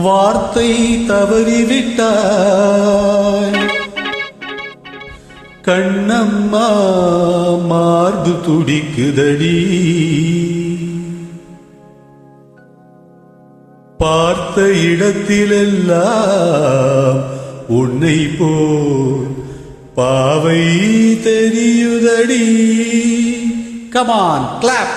வார்த்தை தவறிவிட்டாய். கண்ணம்மா மார்பு துடிக்குதடி. பார்த்த இடத்திலெல்லாம் உன்னை போல் பாவை தெரியுதடி. கமான் கிளாப்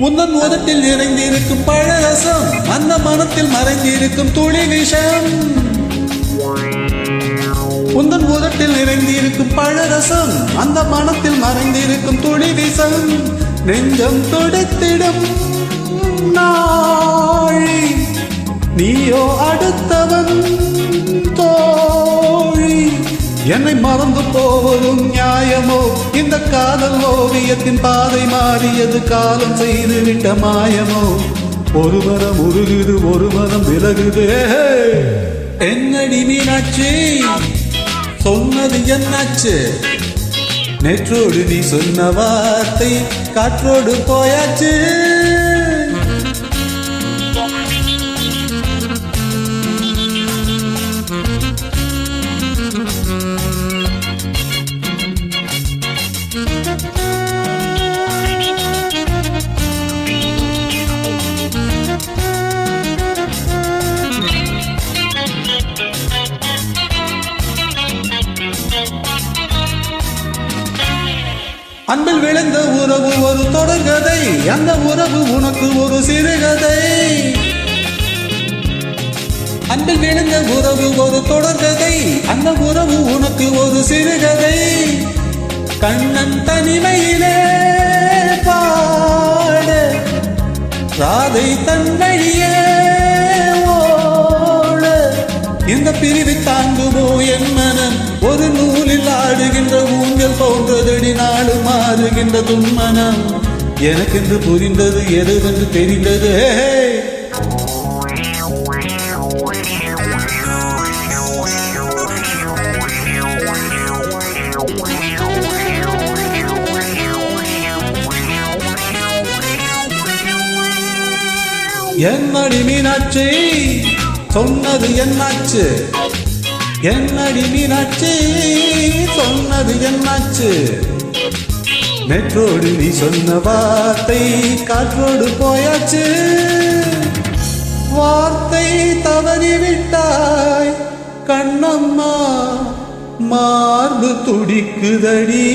உந்தன் உதட்டில் நிறைந்திருக்கும் பழரசம் அந்த மனத்தில் மறைந்திருக்கும் துளி விஷம். உந்தன் உதட்டில் நிறைந்திருக்கும் பழரசம் அந்த மனத்தில் மறைந்திருக்கும் துளி விஷம். நெஞ்சம் துடைத்திடும் நாழி நீயோ அடுத்தவன். என்னை மறந்து போவதும் நியாயமோ? இந்த காதல் ஓவியத்தின் பாதை மாறியது காலம் செய்துவிட்ட மாயமோ? ஒரு மரம் உருகுது ஒரு மரம் விலகுது. என்னடி மீனாட்சி? சொன்னது என்னாச்சு? நேற்றோடு நீ சொன்ன வார்த்தை காற்றோடு போயாச்சு. அன்பில் விளைந்த உறவு ஒரு தொடர்கதை. அந்த உறவு உனக்கு ஒரு சிறுகதை. அன்பில் விழுந்த உறவு ஒரு தொடர்கதை. அந்த உறவு உனக்கு ஒரு சிறுகதை. கண்ணன் தனிமையிலே பாட ராதை தன் ஓட. இந்த பிரிவு தாங்குமோ என்ன நூலில் ஆடுகின்ற ஊஞ்சல் போன்றதடி நாடு மாறுகின்ற துன்மனம் எனக்கென்று புரிந்தது எதுவென்று தெரிந்தது? என் மணி என்னடி மீனாட்சி சொன்னது என்னாச்சு? என்னடி மீனாட்சி? சொன்னது என்னாச்சு? நேற்றோடு நீ சொன்ன வார்த்தை காற்றோடு போயாச்சு. வார்த்தை தவறி விட்டாய் கண்ணம்மா மார்பு துடிக்குதடி.